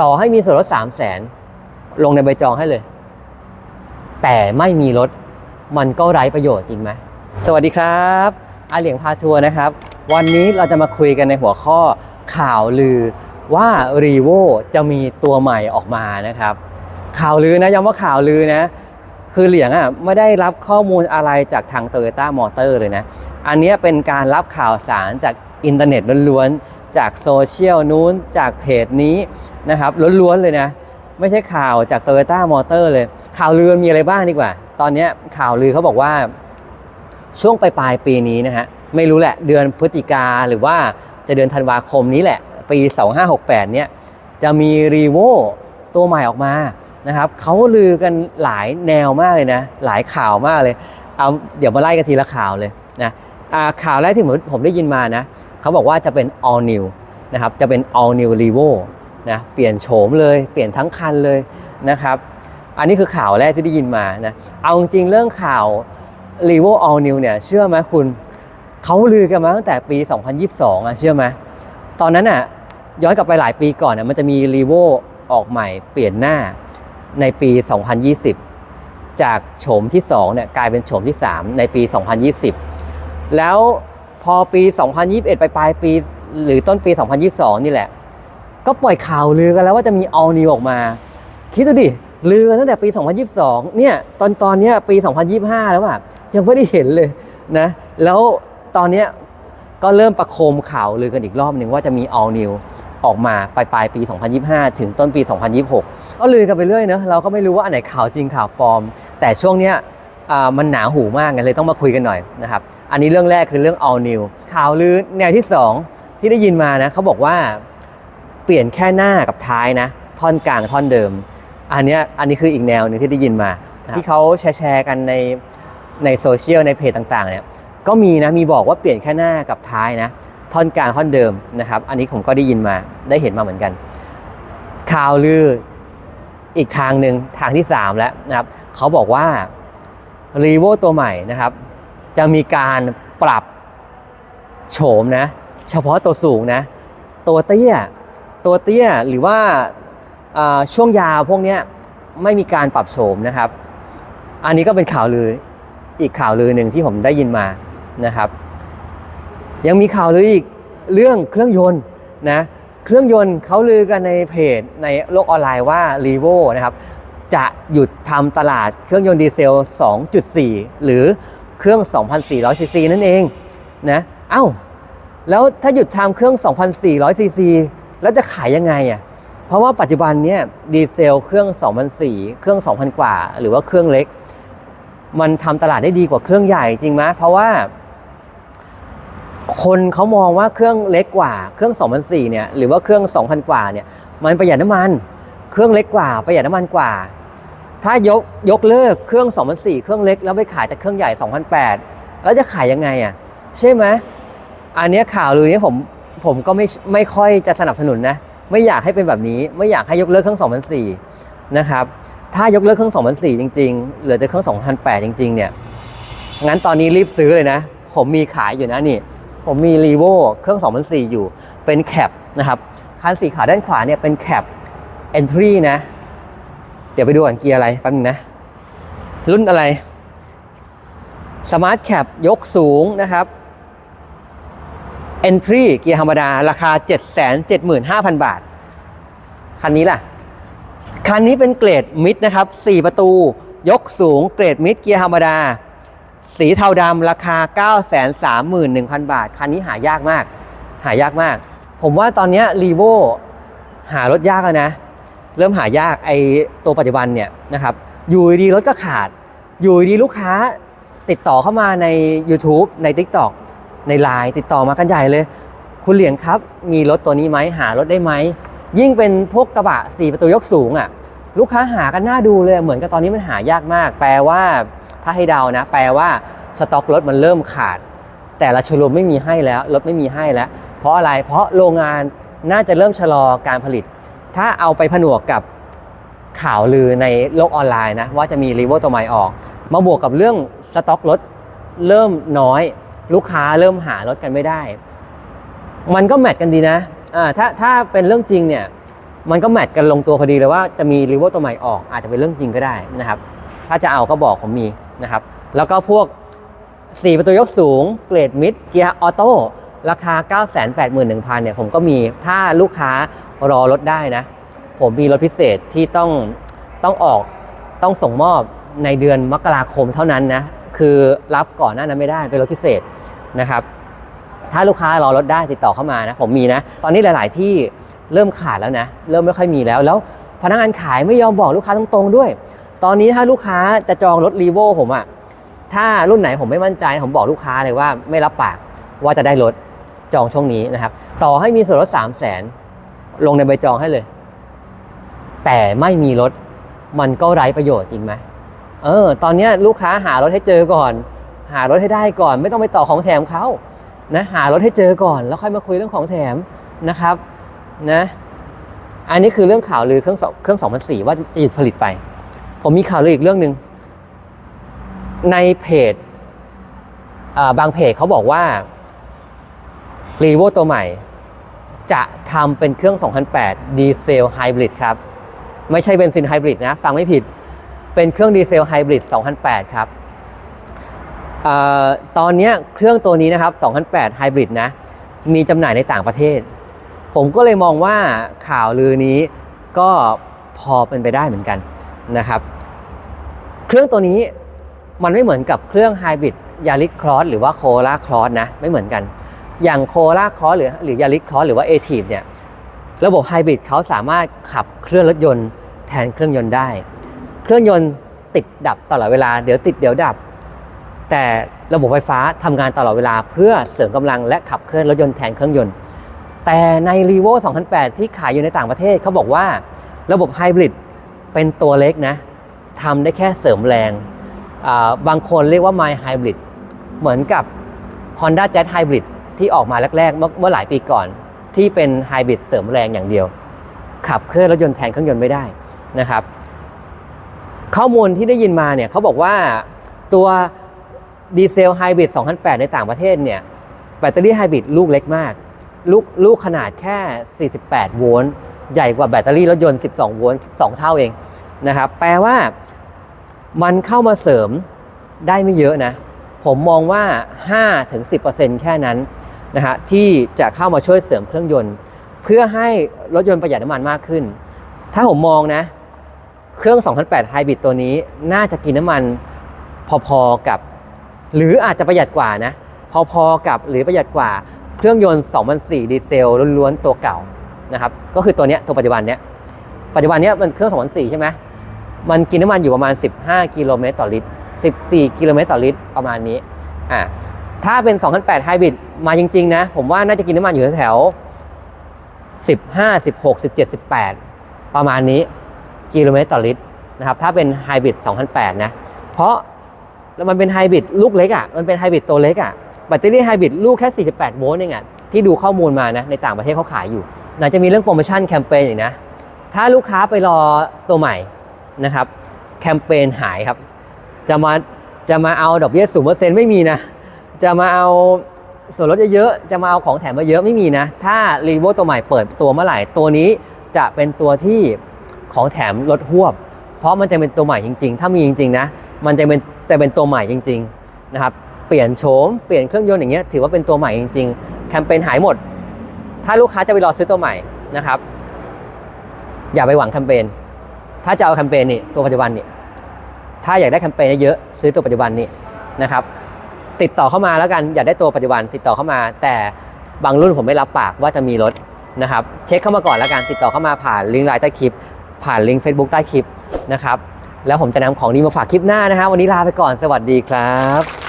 ต่อให้มีส่วนลด3 0 0แสนลงในใบจองให้เลย แต่ไม่มีรถมันก็ไร้ประโยชน์จริงไหม สวัสดีครับอาเหลียงพาทัวร์นะครับ วันนี้เราจะมาคุยกันในหัวข้อข่าวลือว่า r e v o จะมีตัวใหม่ออกมานะครับ ข่าวลือนะย้ำว่าข่าวลือนะ คือเหลียงอะไม่ได้รับข้อมูลอะไรจากทาง t o y ยต้ามอเตอร์เลยนะ อันนี้เป็นการรับข่าวสารจากอินเทอร์เน็ตล้วนๆ จากโซเชียลนู้นจากเพจนี้ นะครับล้วนๆเลยนะ ไม่ใช่ข่าวจาก t o y ยต้ามอเตอร์เลย ข่าวลือมีอะไรบ้างดีกว่า ตอนนี้ข่าวลือเขาบอกว่า ช่วงปลายปลายปีนี้นะฮะไม่รู้แหละเดือนพฤศจิกาหรือว่าจะเดือนธันวาคมนี้แหละ ปี 2568 เนี่ยจะมีรีโวตัวใหม่ออกมานะครับเขาลือกันหลายแนวมากเลยนะ หลายข่าวมากเลยเอาเดี๋ยวมาไล่กันทีละข่าวเลยนะข่าวแรกที่ผมผมได้ยินมานะเขาบอกว่าจะเป็น all new นะครับจะเป็น all new r e v o นะเปลี่ยนโฉมเลยเปลี่ยนทั้งคันเลยนะครับ อันนี้คือข่าวแรกที่ได้ยินมานะเอาจริงเรื่องข่าว r e v o all new เนี่ยเชื่อไหมคุณเขาลือกันมาตั้งแต่ปี 2022อะเชื่อไหมตอนนั้นอะย้อนกลับไปหลายปีก่อนอะมันจะมี r e v o ออกใหม่เปลี่ยนหน้าในปี 2020 จากโฉมที่2เนี่ยกลายเป็นโฉมที่ 3 ในปี 2020 แล้วพอปี 2021 ไปปลายปี หรือต้นปี 2022 นี่แหละ ก็ปล่อยข่าวลือกันแล้วว่าจะมี all new ออกมา คิดดูดิลือกันตั้งแต่ปี 2022 เนี่ยตอนตอนเนี้ยปี 2025 แล้วอะยังไม่ได้เห็นเลยนะ แล้วตอนเนี้ยก็เริ่มประโคมข่าวลือกันอีกรอบหนึ่งว่าจะมี all new ออกมาปลายปลายปี 2025 ถึงต้นปี 2026 ก็ลือกันไปเรื่อยเนอะเราก็ไม่รู้ว่าอันไหนข่าวจริงข่าวปลอม แต่ช่วงเนี้ยมันหนาหูมากไงเลยต้องมาคุยกันหน่อยนะครับ อันนี้เรื่องแรกคือเรื่อง all new ข่าวลือแนวที่ 2 ที่ได้ยินมานะเขาบอกว่า เปลี่ยนแค่หน้ากับท้ายนะ ท่อนกลางท่อนเดิม อันเนี้ยอันนี้คืออีกแนวหนึงที่ได้ยินมานะครับที่เขาแชร์แชร์กันในในโซเชียลในเพจต่างๆเนี่ยก็มีนะมีบอกว่าเปลี่ยนแค่หน้ากับท้ายนะท่อนกลางท่อนเดิมนะครับ อันนี้ผมก็ได้ยินมาได้เห็นมาเหมือนกัน ข่าวลืออีกทางหนึ่งทางที่ 3 แล้วนะครับเขาบอกว่ารีโวตัวใหม่นะครับ จะมีการปรับโฉมนะ เฉพาะตัวสูงนะ ตัวเตี้ย ตัวเตี้ยหรือว่าช่วงยาวพวกนี้ไม่มีการปรับโฉมนะครับ อันนี้ก็เป็นข่าวลืออีกข่าวลือหนึ่งที่ผมได้ยินมานะครับ ยังมีข่าวลืออีกเรื่องเครื่องยนต์นะเครื่องยนต์เขาลือกันในเพจในโลกออนไลน์ว่า r e v o นะครับจะหยุดทำตลาดเครื่องยนต์ดีเซล 2.4 หรือเครื่อง 2,400ซีซีนั่นเองนะเอ้าแล้วถ้าหยุดทำเครื่อง 2,400ซีซี แล้วจะขายยังไงอะเพราะว่าปัจจุบันเนี่ยดีเซลเครื่อง2,400เครื่อง 2,000 กว่า หรือว่าเครื่องเล็ก มันทำตลาดได้ดีกว่าเครื่องใหญ่จริงไหมเพราะว่า คนเขามองว่าเครื่องเล็กกว่า เครื่อง2,004เนี่ยหรือว่าเครื่อง 2,000 กว่าเนี่ยมันประหยัดน้ำมัน เครื่องเล็กกว่า ประหยัดน้ำมันกว่า ถ้ายกยกเลิกเครื่อง2,004เครื่องเล็ก แล้วไปขายแต่เครื่องใหญ่2,008แล้วจะขายยังไงอะใช่ไหมอันเนี้ยข่าวลือเนี้ผม ผมก็ไม่ไม่ค่อยจะสนับสนุนนะ ไม่อยากให้เป็นแบบนี้ ไม่อยากให้ยกเลิกเครื่อง2004นะครับ ถ้ายกเลิกเครื่อง2004จริง ๆ เหลือแต่เครื่อง2008จริง ๆ เนี่ย งั้นตอนนี้รีบซื้อเลยนะ ผมมีขายอยู่นะนี่ ผมมีรีโวเครื่อง2004อยู่ เป็นแคปนะครับคันสีขาวด้านขวาเนี่ยเป็นแคป entry นะ เดี๋ยวไปดูก่อนเกียร์อะไรแป๊บนึงนะ รุ่นอะไร Smart Cap ยกสูงนะครับ Entry เกียร์ธรรมดา ราคา 775,000 บาท คันนี้ล่ะ คันนี้เป็นเกรดมิดนะครับ 4 ประตู ยกสูงเกรดมิดเกียร์ธรรมดา สีเทาดำราคา 931,000 บาท คันนี้หายากมาก หายากมาก ผมว่าตอนนี้รีโวหารถยากแล้วนะ เริ่มหายากไอตัวปัจจุบันเนี่ยนะครับ อยู่ดีรถก็ขาด อยู่ดีลูกค้าติดต่อเข้ามาใน YouTube ใน TikTok ใน Line ติดต่อมากันใหญ่เลย คุณเหลียงครับมีรถตัวนี้ไหมหารถได้ไหมยิ่งเป็นพวกกระบะ4ประตูยกสูงอะ่ะลูกค้าหากันน่าดูเลย เหมือนกับตอนนี้มันหายากมาก แปลว่าถ้าให้เดานะ แปลว่าสต็อกรถมันเริ่มขาด แต่ละโชว์รูมไม่มีให้แล้วรถไม่มีให้แล้ว เพราะอะไรเพราะโรงงานน่าจะเริ่มชะลอการผลิต ถ้าเอาไปผนวกกับข่าวลือในโลกออนไลน์นะว่าจะมีรีโวตัวใหม่ออก มาบวกกับเรื่องสต็อกรถเริ่มน้อย ลูกค้าเริ่มหารถกันไม่ได้ มันก็แมทกันดีนะอ่าถ้าถ้าเป็นเรื่องจริงเนี่ย มันก็แมทกันลงตัวพอดีเลยว่าจะมีรีโวตัวใหม่ออกอาจจะเป็นเรื่องจริงก็ได้นะครับ ถ้าจะเอาก็บอกผมมีนะครับ แล้วก็พวก 4 ประตูยกสูง เกรดมิดเกียร์ออโต้ราคา 981,000เนี่ยผมก็มีถ้าลูกค้ารอรถได้นะ ผมมีรถพิเศษที่ต้องต้องออกต้องส่งมอบในเดือนมกราคมเท่านั้นนะ คือรับก่อนหน้านั้นไม่ได้เป็นรถพิเศษ นะครับ ถ้าลูกค้ารอรถได้ติดต่อเข้ามานะ ผมมีนะ ตอนนี้หลาย ๆ ที่เริ่มขาดแล้วนะ เริ่มไม่ค่อยมีแล้ว แล้วพนักงานขายไม่ยอมบอกลูกค้าตรง ๆ ด้วย ตอนนี้ถ้าลูกค้าจะจองรถรีโวผมอะถ้ารุ่นไหนผมไม่มั่นใจ ผมบอกลูกค้าเลยว่าไม่รับปากว่าจะได้รถจองช่วงนี้นะครับ ต่อให้มีส่วนลด3 0 0แสนลงในใบจองให้เลย แต่ไม่มีรถมันก็ไร้ประโยชน์จริงไหมเออ ตอนนี้ลูกค้าหารถให้เจอก่อน หารถให้ได้ก่อน ไม่ต้องไปต่อของแถมเขานะหารถให้เจอก่อน แล้วค่อยมาคุยเรื่องของแถมนะครับนะอันนี้คือเรื่องข่าวลือเครื่องสเครื่อง2004ว่าจะหยุดผลิตไป ผมมีข่าวลืออีกเรื่องหนึ่งในเพจบางเพจเขาบอกว่ารีโวตัวใหม่ จะทำเป็นเครื่อง 2008 ดีเซลไฮบริดครับ ไม่ใช่เบนซินไฮบริดนะ ฟังไม่ผิด เป็นเครื่องดีเซลไฮบริด 2008 ครับ ตอนนี้เครื่องตัวนี้นะครับ2008ไฮบริดนะ มีจำหน่ายในต่างประเทศ ผมก็เลยมองว่าข่าวลือนี้ก็พอเป็นไปได้เหมือนกันนะครับ เครื่องตัวนี้มันไม่เหมือนกับเครื่องไฮบริดยาริ c ครอสหรือว่าโคลาครอสนะ ไม่เหมือนกัน อย่างโคลาครอสหรือหรือยาริ c ครอสหรือว่าเอทีฟเนี่ยระบบไฮบริดเขาสามารถขับเครื่องรถยนต์แทนเครื่องยนต์ได้ เครื่องยนต์ติดดับตลอดเวลาเดี๋ยวติดเดี๋ยวดับ แต่ระบบไฟฟ้าทำงานตลอดเวลาเพื่อเสริมกำลังและขับเคลื่อนรถยนต์แทนเครื่องยนต์ แต่ใน r e v o 2008 ที่ขายอยู่ในต่างประเทศเขาบอกว่าระบบไฮบริดเป็นตัวเล็กนะทำได้แค่เสริมแรง บางคนเรียกว่า My Hybrid เหมือนกับ Honda Jazz Hybrid ที่ออกมาแรก ๆ เมื่อหลายปีก่อน ที่เป็นไฮบริดเสริมแรงอย่างเดียว ขับเคลื่อนรถยนต์แทนเครื่องยนต์ไม่ได้นะครับ ข้อมูลที่ได้ยินมาเนี่ยเขาบอกว่าตัว ดีเซลไฮบริด2008 ในต่างประเทศเนี่ยแบตเตอรี่ไฮบริดลูกเล็กมาก ลูกลูกขนาดแค่ 48 โวลต์ใหญ่กว่าแบตเตอรี่รถยนต์ 12 โวลต์2เท่าเองนะครับแปลว่ามันเข้ามาเสริมได้ไม่เยอะนะ ผมมองว่า 5-10%แค่นั้นนะฮะที่จะเข้ามาช่วยเสริมเครื่องยนต์ เพื่อให้รถยนต์ประหยัดน้ำมันมากขึ้น ถ้าผมมองนะ เครื่อง 2008 ไฮบริดตัวนี้น่าจะกินน้ำมันพอๆกับ หรืออาจจะประหยัดกว่านะ พอๆกับหรือประหยัดกว่าเครื่องยนต์2004ดีเซลล้วนๆตัวเก่านะครับก็คือตัวเนี้ยตัวปัจจุบันเนี้ยปัจจุบันเนี้ยมันเครื่อง2004ใช่ไหมมันกินน้ำมันอยู่ประมาณ 15 กิโลเมตรต่อลิตร 14 กิโลเมตรต่อลิตรประมาณนี้อ่าถ้าเป็น2008ไฮบริดมาจริงๆนะผมว่าน่าจะกินน้ำมันอยู่แถว15 16 17 18 ประมาณนี้กิโลเมตรต่อลิตรนะครับถ้าเป็นไฮบริด2008นะเพราะ แล้วมันเป็นไฮบริดลูกเล็กอะมันเป็นไฮบริดตัวเล็กอะแบตเตอรี่ไฮบริดลูกแค่ 48 โวลต์เองอะที่ดูข้อมูลมานะในต่างประเทศเขาขายอยู่น่าจะมีเรื่องโปรโมชั่นแคมเปญอีกนะ ถ้าลูกค้าไปรอตัวใหม่นะครับแคมเปญหายครับ จะมาจะมาเอาดอกเบี้ยศูนย์เปอร์เซ็นต์ไม่มีนะ จะมาเอาส่วนลดเยอะๆจะมาเอาของแถมมาเยอะไม่มีนะ ถ้ารีโวตัวใหม่เปิดตัวเมื่อไหร่ตัวนี้จะเป็นตัวที่ของแถมลดหวบ เพราะมันจะเป็นตัวใหม่จริง ๆ ถ้ามีจริงๆนะ มันจะเป็น จะเป็นตัวใหม่จริงๆนะครับเปลี่ยนโฉมเปลี่ยนเครื่องยนต์อย่างเงี้ยถือว่าเป็นตัวใหม่จริงๆแคมเปญหายหมด ถ้าลูกค้าจะไปรอซื้อตัวใหม่นะครับ อย่าไปหวังแคมเปญถ้าจะเอาแคมเปญนี่ตัวปัจจุบันนี่ถ้าอยากได้แคมเปญเยอะซื้อตัวปัจจุบันนี่นะครับ ติดต่อเข้ามาแล้วกันอยากได้ตัวปัจจุบัน ติดต่อเข้ามา แต่บางรุ่นผมไม่รับปากว่าจะมีรถนะครับ เช็คเข้ามาก่อนแล้วกันติดต่อเข้ามาผ่านลิงก์ไลน์ใต้คลิป ผ่านลิงก์ Facebook ใต้คลิปนะครับ แล้วผมจะนำของดีมาฝากคลิปหน้านะฮะวันนี้ลาไปก่อนสวัสดีครับ